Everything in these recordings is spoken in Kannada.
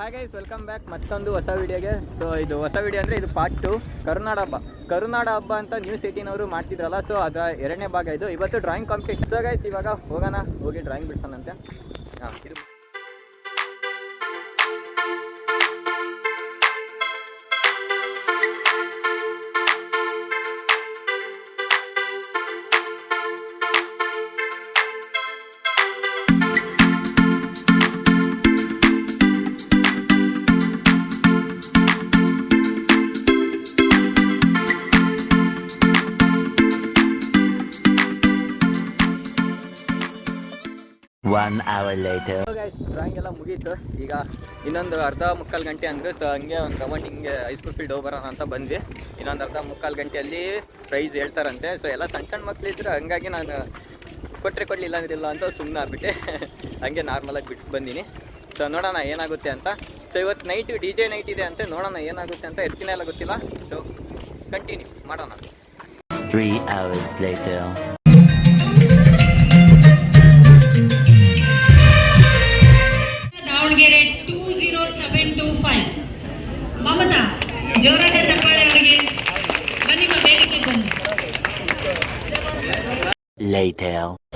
ಹಾಗೆ ವೆಲ್ಕಮ್ ಬ್ಯಾಕ್ ಮತ್ತೊಂದು ಹೊಸ ವಿಡಿಯೋಗೆ ಸೊ ಇದು ಹೊಸ ವಿಡಿಯೋ ಅಂದರೆ ಇದು ಪಾರ್ಟ್ ಟು ಕರುನಾಡ ಹಬ್ಬ. ಕರುನಾಡ ಹಬ್ಬ ಅಂತ ನ್ಯೂಸ್ ಸಿಟಿನವರು ಮಾಡ್ತಿದ್ರಲ್ಲ ಸೊ ಅದರ ಎರಡನೇ ಭಾಗ ಇದು. ಇವತ್ತು ಡ್ರಾಯಿಂಗ್ ಕಾಂಪಿಟೇಷನ್ ಸೊ ಗೈಸ್ ಇವಾಗ ಹೋಗೋಣ. ಹೋಗಿ ಡ್ರಾಯಿಂಗ್ ಬಿಡ್ಸೋಣಂತೆ. ಹಾಂ hour later. ಡ್ರಾಯಿಂಗ್ ಎಲ್ಲ ಮುಗೀತು. ಈಗ ಇನ್ನೊಂದು ಅರ್ಧ ಮುಕ್ಕಾಲು ಗಂಟೆ ಅಂದರೆ ಸೊ ಹಂಗೆ ಒಂದು ರೌಂಡ್ ಹಿಂಗೆ ಹೈಸ್ಕೂಲ್ ಫೀಲ್ಡ್ ಹೋಗಿ ಬರೋಣ ಅಂತ ಬಂದ್ವಿ. ಇನ್ನೊಂದು ಅರ್ಧ ಮುಕ್ಕಾಲು ಗಂಟೆಯಲ್ಲಿ ಪ್ರೈಸ್ ಹೇಳ್ತಾರಂತೆ. ಸೊ ಎಲ್ಲ ಸಣ್ಣ ಸಣ್ಣ ಮಕ್ಳಿದ್ರು ಹಂಗಾಗಿ ನಾನು ಕೊಟ್ಟರೆ ಕೊಡಲಿಲ್ಲ ಅಂದ್ರಿಲ್ಲ ಅಂತ ಸುಮ್ಮನೆ ಆಗ್ಬಿಟ್ಟೆ. ಹಂಗೆ ನಾರ್ಮಲಾಗಿ ಬಿಡ್ಸಿ ಬಂದೀನಿ. ಸೊ ನೋಡೋಣ ಏನಾಗುತ್ತೆ ಅಂತ. ಸೊ ಇವತ್ತು ನೈಟ್ ಡಿ ಜೆ ನೈಟ್ ಇದೆ ಅಂತ. ನೋಡೋಣ ಏನಾಗುತ್ತೆ ಅಂತ. ಎರ್ತಿನ ಎಲ್ಲ ಗೊತ್ತಿಲ್ಲ. ಸೊ ಕಂಟಿನ್ಯೂ ಮಾಡೋಣ. Three hours later. ಮಮತಾ ಜೋರಾದ ಚಪ್ಪಾಳೆ ಅವರಿಗೆ ಬನ್ನಿ ಮಾ ವೇದಿಕೆ ಬನ್ನಿ Later.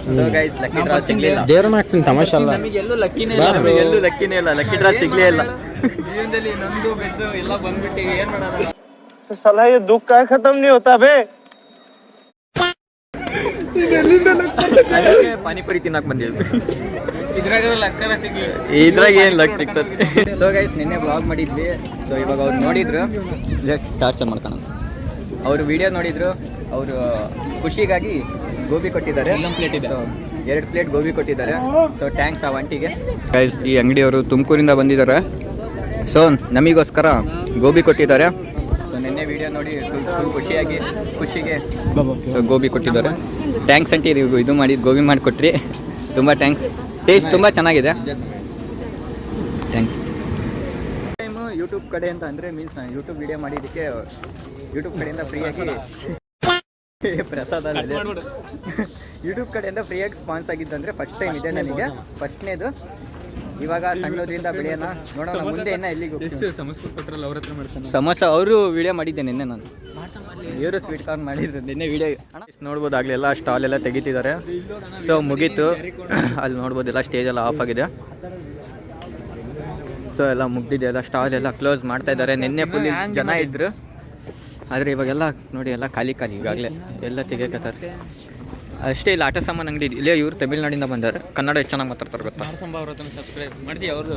So guys lucky draw ಸಿಗ್ಲಿಲ್ಲ ದೇವ್ರನ್ನ ಹಾಕ್ತೀನಿ ತಮಾಷೆ ಅಲ್ಲ ನಮಗೆ ಎಲ್ಲೂ ಲಕ್ಕಿನೇ ಇಲ್ಲ ನಮಗೆ ಎಲ್ಲೂ ಲಕ್ಕಿನೇ ಇಲ್ಲ ಲಕ್ಕಿ ಡ್ರಾ ಸಿಗ್ಲೇ ಇಲ್ಲ ಜೀವನದಲ್ಲಿ ನೊಂದು ಬೆದ್ದು ಎಲ್ಲ ಬಂದ್ಬಿಟ್ಟಿವಿ ಏನ್ ಮಾಡೋಣ साला ये दुख का खत्म नहीं होता बे ಅದಕ್ಕೆ ಪಾನಿಪುರಿ ತಿನ್ನಕ್ ಬಂದಿದ್ವಿ ಇದ್ರಾಗ ಏನ್ ಲಕ್ ಸಿಗ್ತದೆ ಸೊ ಗೈಸ್ ನಿನ್ನೆ ಬ್ಲಾಗ್ ಮಾಡಿದ್ವಿ ಸೊ ಇವಾಗ ಅವ್ರು ನೋಡಿದ್ರು. ಟಾರ್ಚರ್ ಮಾಡ್ತಾನೆ ಅವರು ವಿಡಿಯೋ ನೋಡಿದ್ರು ಅವರು ಖುಷಿಗಾಗಿ ಗೋಬಿ ಕೊಟ್ಟಿದ್ದಾರೆ. ಎರಡು ಪ್ಲೇಟ್ ಗೋಬಿ ಕೊಟ್ಟಿದ್ದಾರೆ. ಸೊ ಥ್ಯಾಂಕ್ಸ್ ಆ ಆಂಟಿಗೆ ಗೈಸ್ ಈ ಅಂಗಡಿಯವರು ತುಮಕೂರಿಂದ ಬಂದಿದ್ದಾರೆ. ಸೊ ನಮಗೋಸ್ಕರ ಗೋಬಿ ಕೊಟ್ಟಿದ್ದಾರೆ. ಸೊ ನಿನ್ನೆ ವಿಡಿಯೋ ನೋಡಿ ಫುಲ್ ಖುಷಿಯಾಗಿ ಖುಷಿಗೆ ಗೋಬಿ ಕೊಟ್ಟಿದ್ದಾರೆ. ಥ್ಯಾಂಕ್ಸ್ ಅಂಟಿ ನೀವು ಇದು ಮಾಡಿ ಗೋಬಿ ಮಾಡಿಕೊಟ್ರಿ ತುಂಬ ಥ್ಯಾಂಕ್ಸ್ ಟೇಸ್ಟ್ ತುಂಬ ಚೆನ್ನಾಗಿದೆ. ಥ್ಯಾಂಕ್ಸ್ ಯೂಟ್ಯೂಬ್ ಕಡೆ ಅಂತ ಅಂದರೆ ಮೀನ್ಸ್ ನಾನು ಯೂಟ್ಯೂಬ್ ವಿಡಿಯೋ ಮಾಡಿದ್ದಕ್ಕೆ ಯೂಟ್ಯೂಬ್ ಕಡೆಯಿಂದ ಫ್ರೀಯಾಗಿ ಪ್ರಸಾದ. ಯೂಟ್ಯೂಬ್ ಕಡೆಯಿಂದ ಫ್ರೀಯಾಗಿ ಸ್ಪಾನ್ಸ್ ಆಗಿದ್ದಂದ್ರೆ ಫಸ್ಟ್ ಟೈಮ್ ಇದೆ ನನಗೆ. ಫಸ್ಟ್ನೇದು ಇವಾಗ ಸಣ್ಣದ್ರಿಂದ ಬೆಳೆಯೋಣ. ನೋಡೋಣ ಮುಂದೆ ಇನ್ನ ಎಲ್ಲಿಗೆ ಹೋಗ್ತೀವಿ. ಸಮೋಸ ಅವರು ವಿಡಿಯೋ ಮಾಡಿದ್ದೆ ನಿನ್ನೆ ನಾನು. ಇವರು ಸ್ವೀಟ್ ಕಾರ್ನ್ ಮಾಡಿದ್ರು ನಿನ್ನೆ ವಿಡಿಯೋ ನೋಡ್ಬೋದು ಆಗಲಿ ಎಲ್ಲ ಸ್ಟಾಲ್ ಎಲ್ಲ ತೆಗಿತಿದ್ದಾರೆ. ಸೊ ಮುಗೀತು. ಅಲ್ಲಿ ನೋಡ್ಬೋದು ಎಲ್ಲ ಸ್ಟೇಜ್ ಎಲ್ಲ ಆಫ್ ಆಗಿದೆ. ಸೊ ಎಲ್ಲ ಮುಗ್ದಿದೆ ಎಲ್ಲ ಸ್ಟಾಲ್ ಎಲ್ಲ ಕ್ಲೋಸ್ ಮಾಡ್ತಾ ಇದ್ದಾರೆ. ನಿನ್ನೆ ಫುಲ್ ಜನ ಇದ್ರು. ಆದರೆ ಇವಾಗೆಲ್ಲ ನೋಡಿ ಎಲ್ಲ ಖಾಲಿ ಖಾಲಿ ಈಗಾಗಲೇ ಎಲ್ಲ ತೆಗಿಯಕತ್ತಾರೆ. ಅಷ್ಟೇ ಇಲ್ಲ ಆಟ ಸಾಮಾನು ಅಂಗಡಿ ಇಲ್ಲ ಇವ್ರು ತಮಿಳ್ನಾಡಿಂದ ಬಂದಾರೆ. ಕನ್ನಡ ಎಷ್ಟು ಚೆನ್ನಾಗಿ ಮಾತಾಡ್ತಾರೆ ಗೊತ್ತಾ? ಸಬ್ಸ್ಕ್ರೈಬ್ ಮಾಡ್ತೀವಿ ಅವರು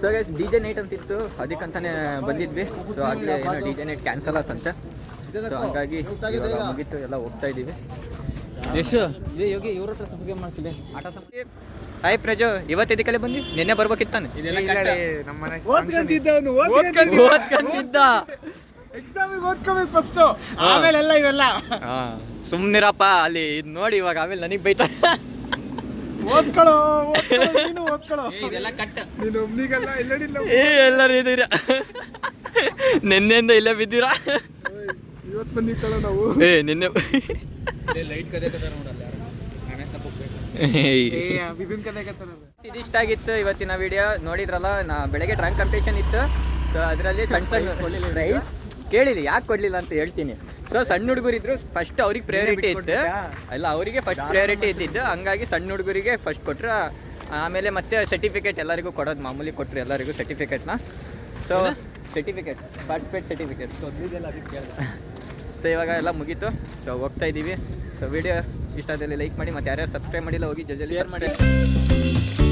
ಸೊ ಡಿ ಜೆ ನೈಟ್ ಅಂತಿತ್ತು ಅದಕ್ಕಂತಾನೆ ಬಂದಿದ್ವಿ. ಸೊ ಆಗಲೇ ಏನೋ ಡಿ ಜೆ ನೈಟ್ ಕ್ಯಾನ್ಸಲ್ ಆತಂತೆ. ಸೊ ಹಾಗಾಗಿ ಮುಗೀತು ಎಲ್ಲ ಹೋಗ್ತಾ ಇದ್ದೀವಿ ಎಷ್ಟು ಇದೇ ಯೋಗಿ ಇವ್ರ ಹತ್ರ ಸಬ್ಸ್ಕ್ರೈಬ್ ಮಾಡ್ತಿದ್ದೆ ಆಟ ಹಾಯ್ ಪ್ರಜೋ. ಇವತ್ತು ಇದಕ್ಕೆಲ್ಲ ಬಂದು? ನಿನ್ನೆ ಬರ್ಬೇಕಿತ್ತಾನೆ ಓದ್ಕಂತಿದ್ದ ಆಮೇಲೆಲ್ಲ ಇವೆಲ್ಲ. ಹಾ ಸುಮ್ನಿರಪ್ಪ ಅಲ್ಲಿ ಇದು ನೋಡಿ ಇವಾಗ ಆಮೇಲೆ ನನಗೆ ಬೈತಾ. ಓದ್ಕೊಳ್ಳೋ ನೀನು ಓದ್ಕೊಳ್ಳೋ. ಇದೆಲ್ಲ ಕಟ್ ನೀನು ಒಬ್ನಿಗಲ್ಲ ಎಲ್ಲಡಿಲ್ಲ ಏ ಎಲ್ಲರೂ ಇದೀರ ನಿನ್ನೆಯಿಂದ ಇಲ್ಲೇ ಬಿದ್ದೀರಾ? ಇವತ್ತು ಬಂದಿತ್ತಲ್ಲ ನಾವು? ಏ ನಿನ್ನೆ ಲೈಟ್ ಆಗಿತ್ತು ಇವತ್ತಿನ ವಿಡಿಯೋ ನೋಡಿದ್ರಲ್ಲ ನಾ ಬೆಳಗ್ಗೆ ಡ್ರಾಯಿಂಗ್ ಕಾಂಪಿಟೇಷನ್ ಇತ್ತು. ಸೊ ಅದರಲ್ಲಿ ಸಣ್ಣ ಸಣ್ಣ ಪ್ರೈಸ್ ಕೇಳಿಲ್ಲ ಯಾಕೆ ಕೊಡ್ಲಿಲ್ಲ ಅಂತ ಹೇಳ್ತೀನಿ. ಸೊ ಸಣ್ಣ ಹುಡುಗರು ಇದ್ರು ಫಸ್ಟ್ ಅವ್ರಿಗೆ ಪ್ರಯಾರಿಟಿ ಇತ್ತು. ಅಲ್ಲ ಅವರಿಗೆ ಫಸ್ಟ್ ಪ್ರಯಾರಿಟಿ ಇದ್ದಿದ್ದು. ಹಂಗಾಗಿ ಸಣ್ಣ ಹುಡುಗರಿಗೆ ಫಸ್ಟ್ ಕೊಟ್ರು. ಆಮೇಲೆ ಮತ್ತೆ ಸರ್ಟಿಫಿಕೇಟ್ ಎಲ್ಲರಿಗೂ ಕೊಡೋದು ಮಾಮೂಲಿ ಕೊಟ್ಟರು ಎಲ್ಲರಿಗೂ ಸರ್ಟಿಫಿಕೇಟ್ನ so certificate participate certificate so ಇವಾಗ ಎಲ್ಲ ಮುಗೀತು. ಸೊ ಹೋಗ್ತಾ ಇದ್ದೀವಿ ಸೊ ವಿಡಿಯೋ ಇಷ್ಟ ಆದಲ್ಲಿ ಲೈಕ್ ಮಾಡಿ ಮತ್ತೆ ಯಾರ್ಯಾರು ಸಬ್ಸ್ಕ್ರೈಬ್ ಮಾಡಿಲ್ಲ ಹೋಗಿ ಜಲ್ದಿ ಮಾಡಿ. ಮಾಡಿ.